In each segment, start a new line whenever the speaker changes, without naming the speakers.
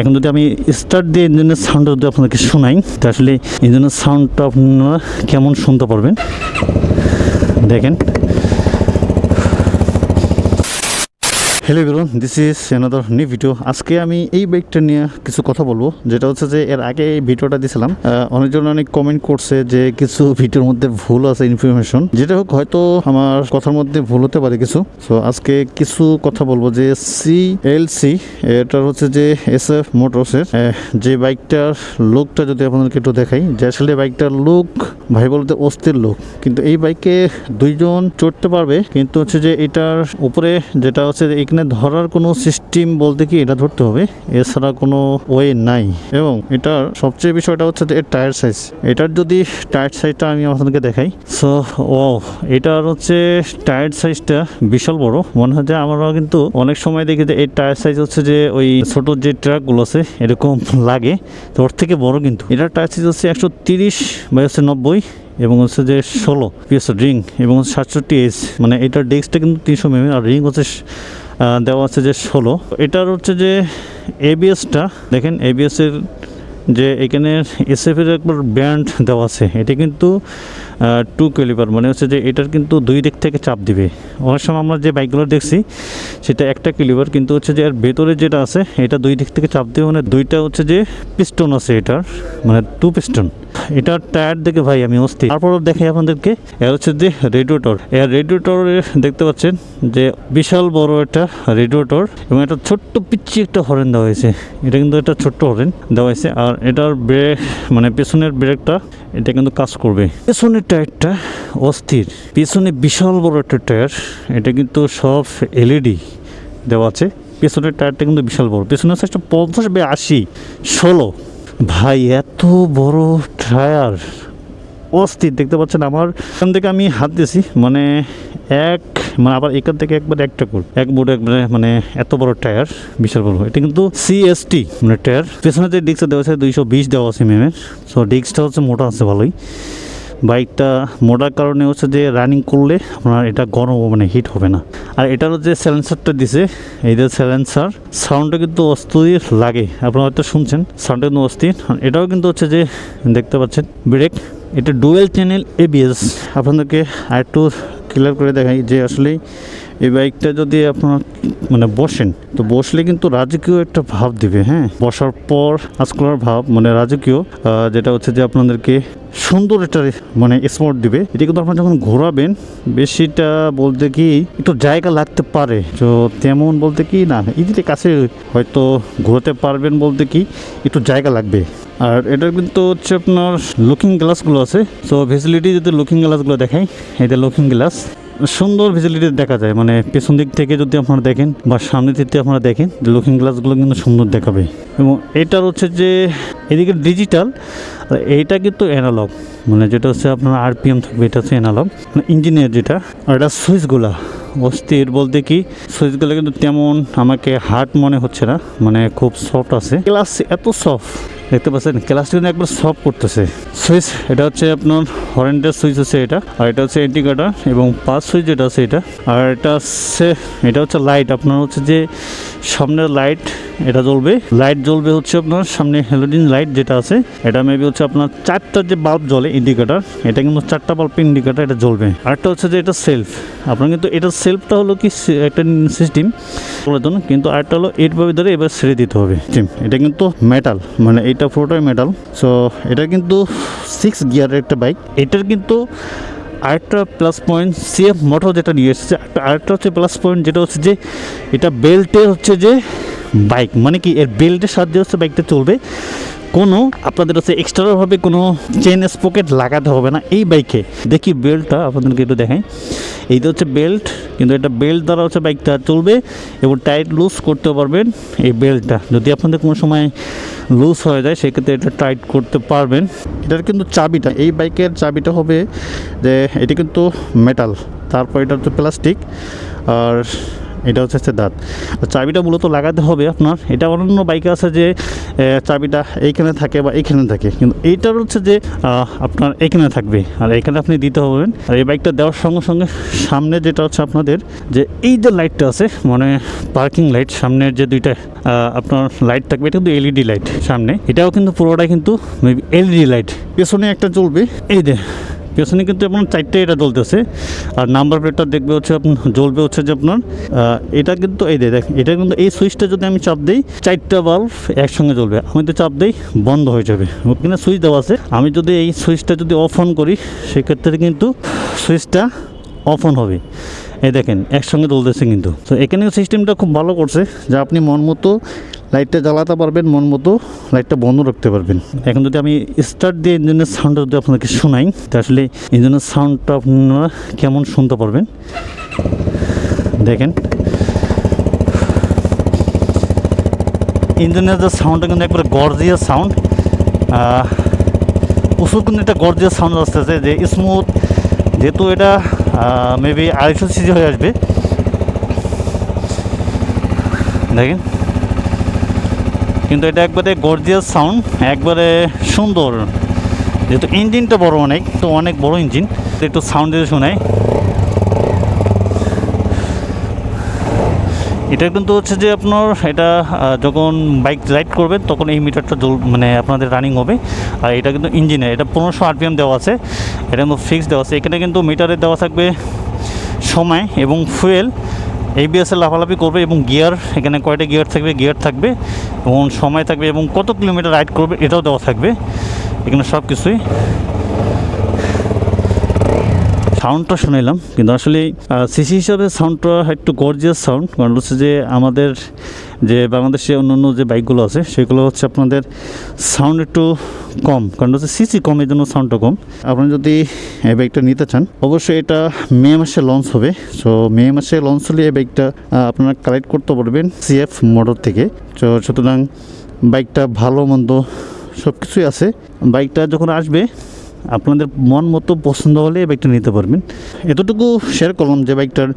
এখন যদি আমি স্টার্ট দিয়ে ইঞ্জিনের সাউন্ডটা যদি আপনাদেরকে শোনাই তা আসলে ইঞ্জিনের সাউন্ডটা আপনারা কেমন শুনতে পারবেন? দেখেন। Hello বেরুন this is another new video আজকে আমি এই বাইকটা নিয়ে কিছু কথা বলব। যেটা হচ্ছে যে এর আগে এই ভিডিওটা দিয়েছিলাম অনেকজন অনেক কমেন্ট করছে যে কিছু ভিডিওর মধ্যে ভুল আছে ইনফরমেশন যেটা হোক, হয়তো আমার কথার মধ্যে ভুল হতে পারে কিছু। সো আজকে কিছু কথা বলব যে সি এল সি এটা হচ্ছে যে এস এফ মোটরসের যে বাইকটার লুকটা যদি আপনাদেরকে একটু দেখাই। যে আসলে বাইকটার লুক ভাই বলতে অস্থির লোক কিন্তু এই বাইকে দুইজন চড়তে পারবে। কিন্তু হচ্ছে যে এটার উপরে যেটা হচ্ছে যে এখানে ধরার কোনো সিস্টেম বলতে কি এটা ধরতে হবে? এছাড়া কোনো ওয়ে নাই। এবং এটার সবচেয়ে বিষয়টা হচ্ছে এর টায়ার সাইজ এটার যদি টায়ার সাইজটা আমি আপনাদেরকে দেখাই। সো ও এটার হচ্ছে টায়ার সাইজটা বিশাল বড়। মনে হয় যে আমরা কিন্তু অনেক সময় দেখি যে এই টায়ার সাইজ হচ্ছে যে ওই ছোট যে ট্রাকগুলো আছে, এরকম লাগে। তো ওর থেকে বড় কিন্তু। এটার টায়ার সাইজ হচ্ছে একশো তিরিশ বা হচ্ছে নব্বই এবং হচ্ছে যে ষোলো। পিএস রিং এবং সাতষট্টি এস মানে এটার ডেস্কটা কিন্তু তিনশো মিমি আর রিং হচ্ছে দেওয়া আছে যে ষোলো। এটার হচ্ছে যে এবিএসটা দেখেন এবিএসের যে এখানে এসএফ এর একবার ব্যান্ড দেওয়া আছে, এটা কিন্তু টু ক্যালিপার মানে হচ্ছে যে এটার কিন্তু দুই দিক থেকে চাপ দিবে। অনেক সময় আমরা যে বাইকগুলো দেখছি, সেটা একটা ক্যালিপার কিন্তু হচ্ছে যে এর ভেতরে যেটা আছে, এটা দুই দিক থেকে চাপ দিবে মানে দুইটা হচ্ছে যে পিস্টন আছে এটার মানে টু পিস্টন এটার টায়ার দেখে ভাই আমি অস্থির। তারপর দেখাই আপনাদেরকে, এর হচ্ছে যে রেডিওটর এর রেডিওটর দেখতে পাচ্ছেন যে বিশাল বড় একটা রেডিওটর এবং একটা ছোট্ট পিচ্ছি একটা হরেন দেওয়া হয়েছে। এটা কিন্তু একটা ছোট্ট হরেন দেওয়া হয়েছে। আর এটার ব্রেক মানে পেছনের ব্রেকটা এটা কিন্তু কাজ করবে। পেছনের টায়ারটা অস্থির। পেছনে বিশাল বড় একটা টায়ার, এটা কিন্তু সব এলইডি দেওয়া আছে। পেছনের টায়ারটা কিন্তু বিশাল বড়। পেছনের সাইজটা পঞ্চাশ বে আশি, ষোলো। ভাই, এত বড় টায়ার। অস্থির দেখতে পাচ্ছেন আমার এখান থেকে আমি হাত দিয়েছি মানে এক মানে আবার এখান থেকে একবার একটা কর। এক বোর্ড একবারে মানে এত বড় টায়ার, বিশাল বড়। এটা কিন্তু সিএসটি মানে টায়ার। পেছনে যে ডিস্ক দেওয়া আছে, দুইশো বিশ দেওয়া আছে মেমের সো ডিস্কটা হচ্ছে মোটা আছে, ভালোই। বাইকটা মোটার কারণে হচ্ছে যে রানিং করলে আপনার এটা গরম মানে হিট হবে না। আর এটার যে স্যালেন্সারটা দিছে, এই যে স্যালেন্সার সাউন্ডটা কিন্তু অস্থির লাগে। আপনারা হয়তো শুনছেন সাউন্ডটা কিন্তু অস্থির। এটাও কিন্তু হচ্ছে যে, দেখতে পাচ্ছেন ব্রেক এটা ডুয়েল চ্যানেল এবিএস আপনাদেরকে আরেকটু ক্লিয়ার করে দেখাই যে আসলে এই বাইকটা যদি আপনার মানে বসেন, তো বসলে কিন্তু রাজকীয় একটা ভাব দিবে হ্যাঁ? বসার পর আজকালার ভাব মানে রাজকীয় যেটা হচ্ছে যে আপনাদেরকে সুন্দর একটা মানে স্পট দিবে। এটা কিন্তু আপনার যখন ঘোরাবেন, বেশিটা বলতে কি, একটু জায়গা লাগতে পারে। তো তেমন বলতে কি, না ইজিলি কাছে হয়তো ঘোরাতে পারবেন বলতে কি, একটু জায়গা লাগবে। আর এটা কিন্তু হচ্ছে আপনার লুকিং গ্লাসগুলো আছে। সো ফেসিলিটি যদি লুকিং গ্লাসগুলো দেখাই এটা লুকিং গ্লাস সুন্দর ভিজিবিলিটি দেখা যায়। মানে পেছন দিক থেকে যদি আপনারা দেখেন বা সামনে দিক থেকে আপনারা দেখেন লুকিং গ্লাসগুলো কিন্তু সুন্দর দেখাবে। এবং এটার হচ্ছে যে, এদিকে ডিজিটাল আর এইটা কিন্তু অ্যানালগ মানে যেটা হচ্ছে আপনার আরপিএম থাকবে, এটা হচ্ছে অ্যানালগ মানে ইঞ্জিনিয়ার যেটা, আর এটা সুইচগুলা অস্থির বলতে কি সুইচগুলো কিন্তু তেমন আমাকে হার্ড মনে হচ্ছে না মানে খুব সফট আছে। ক্লাস এত সফট দেখতে পাচ্ছেন ক্লাসটা কিন্তু একবার সফট করতেছে। সুইচ এটা হচ্ছে আপনার হরেন্টের সুইচ হচ্ছে এটা, আর এটা হচ্ছে ইন্ডিকেটার এবং পাঁচ সুইচ যেটা আছে এটা, আর এটা হচ্ছে এটা হচ্ছে লাইট আপনার হচ্ছে যে সামনের লাইট এটা জ্বলবে লাইট জ্বলবে হচ্ছে আপনার সামনে হেলোডিন লাইট যেটা আছে, এটা মেবি হচ্ছে আপনার চারটা যে বাল্ব জ্বলে ইন্ডিকেটার এটা কিন্তু চারটা বাল্ব ইন্ডিকেটার এটা জ্বলবে। আরেকটা হচ্ছে যে এটা সেলফ আপনার কিন্তু এটা সেলফটা হলো কি একটা সিস্টেম বলে কিন্তু আরেকটা হলো এইটভাবে ধরে এবার ছেড়ে দিতে হবে। এটা কিন্তু মেটাল মানে এটা পুরোটাই মেটাল সো এটা কিন্তু সিক্স গিয়ারের একটা বাইক এটার কিন্তু আরেকটা প্লাস পয়েন্ট সিএফ মোটর যেটা নিয়ে এসেছে, আরেকটা হচ্ছে প্লাস পয়েন্ট যেটা হচ্ছে যে এটা বেল্টে হচ্ছে যে বাইক মানে কি এর বেল্টের সাহায্যে হচ্ছে বাইকটা চলবে। কোনো, আপনাদের হচ্ছে এক্সট্রাভাবে কোনো চেন স্পকেট লাগাতে হবে না এই বাইকে দেখি বেল্টটা আপনাদেরকে একটু দেখাই। এইটা হচ্ছে বেল্ট কিন্তু এটা বেল্ট দ্বারা হচ্ছে বাইকটা চলবে এবং টাইট লুজ করতে পারবেন এই বেল্টটা যদি আপনাদের কোনো সময় লুজ হয়ে যায়, সেক্ষেত্রে এটা টাইট করতে পারবেন। এটার কিন্তু চাবিটা, এই বাইকের চাবিটা হবে যে, এটা কিন্তু মেটাল তারপর এটা হচ্ছে প্লাস্টিক আর এটা হচ্ছে হচ্ছে দাঁত। চাবিটা মূলত লাগাতে হবে আপনার। এটা অন্যান্য বাইকে আছে যে চাবিটা এইখানে থাকে বা এইখানে থাকে। কিন্তু এইটার হচ্ছে যে আপনার এইখানে থাকবে। আর এখানে আপনি দিতে হবেন। আর এই বাইকটা দেওয়ার সঙ্গে সঙ্গে সামনে যেটা হচ্ছে আপনাদের, যে এই যে লাইটটা আছে মানে পার্কিং লাইট, সামনের যে দুইটা আপনার লাইট থাকবে, এটা কিন্তু এলইডি লাইট সামনে। এটাও কিন্তু পুরোটাই কিন্তু এলইডি লাইট। পেছনে একটা চলবে এই যে পেছনে কিন্তু আপনার চারটে এটা জ্বলতেছে। আর নাম্বার প্লেটটা দেখবে হচ্ছে আপনার, জ্বলবে হচ্ছে যে আপনার এটা কিন্তু এই দেখ এটা কিন্তু এই সুইচটা যদি আমি চাপ দিই, চারটা বাল্ব একসঙ্গে জ্বলবে। আমি তো চাপ দিই, বন্ধ হয়ে যাবে। ওখানে সুইচ দেওয়া আছে। আমি যদি এই সুইচটা যদি অফ অন করি, সেক্ষেত্রে কিন্তু সুইচটা অফ অন হবে। এই দেখেন, একসঙ্গে জ্বলতেছে কিন্তু। তো এখানেও সিস্টেমটা খুব ভালো করছে। যে আপনি মন মতো লাইটটা জ্বালাতে পারবেন, মন মতো লাইটটা বন্ধ রাখতে পারবেন। এখন যদি আমি স্টার্ট দিয়ে ইঞ্জিনের সাউন্ডটা যদি আপনাকে শোনাই, তা আসলে ইঞ্জিনের সাউন্ডটা আপনারা কেমন শুনতে পারবেন? দেখেন। ইঞ্জিনের যে সাউন্ডটা কিন্তু একবারে গর্জিয়াস সাউন্ড প্রচুর কিন্তু একটা গর্জিয়াস সাউন্ড আসতেছে, যে স্মুথ যেহেতু এটা মেবি আড়াইশো সিজি হয়ে আসবে। দেখেন। কিন্তু এটা একবারে গর্জিয়াস সাউন্ড একবারে সুন্দর। যেহেতু ইঞ্জিনটা বড় অনেক, তো অনেক বড় ইঞ্জিন একটু সাউন্ড দিয়ে শোনায় এটা কিন্তু হচ্ছে যে আপনার, এটা যখন বাইক রাইড করবেন তখন এই মিটারটা জল মানে আপনাদের রানিং হবে। আর এটা কিন্তু ইঞ্জিনের এটা পনেরোশো আরপিএম দেওয়া আছে। এটা কিন্তু ফিক্স দেওয়া আছে। এখানে কিন্তু মিটারে দেওয়া থাকবে সময় এবং ফুয়েল এবিএসএ লাফালাফি করবে এবং গিয়ার এখানে কয়টা গিয়ার থাকবে? গিয়ার থাকবে এবং সময় থাকবে এবং কত কিলোমিটার রাইড করবে এটাও দেওয়া থাকবে। এখানে সব কিছুই সাউন্ডটা শুনিলাম, কিন্তু আসলে সিসি হিসাবে সাউন্ডটা একটু গর্জিয়াস সাউন্ড কারণ হচ্ছে যে আমাদের যে বাংলাদেশে অন্য অন্য যে বাইকগুলো আছে, সেগুলো হচ্ছে আপনাদের সাউন্ড একটু কম, কারণ হচ্ছে সিসি কম এই জন্য সাউন্ডটা কম। আপনি যদি এই বাইকটা নিতে চান, অবশ্যই এটা মে মাসে লঞ্চ হবে। সো মে মাসে লঞ্চ হলে এই বাইকটা আপনারা কালেক্ট করতে পারবেন সিএফ মোটর থেকে। তো সুতরাং বাইকটা ভালো, মন্দ সব কিছুই আছে। বাইকটা যখন আসবে আপনাদের মন মতো পছন্দ হলে এই বাইকটা নিতে পারবেন। এতটুকু শেয়ার করলাম যে বাইকটার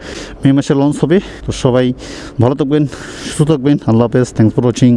মে মাসে লঞ্চ হবে। তো সবাই ভালো থাকবেন, সুস্থ থাকবেন। আল্লাহ হাফেজ। Thanks for watching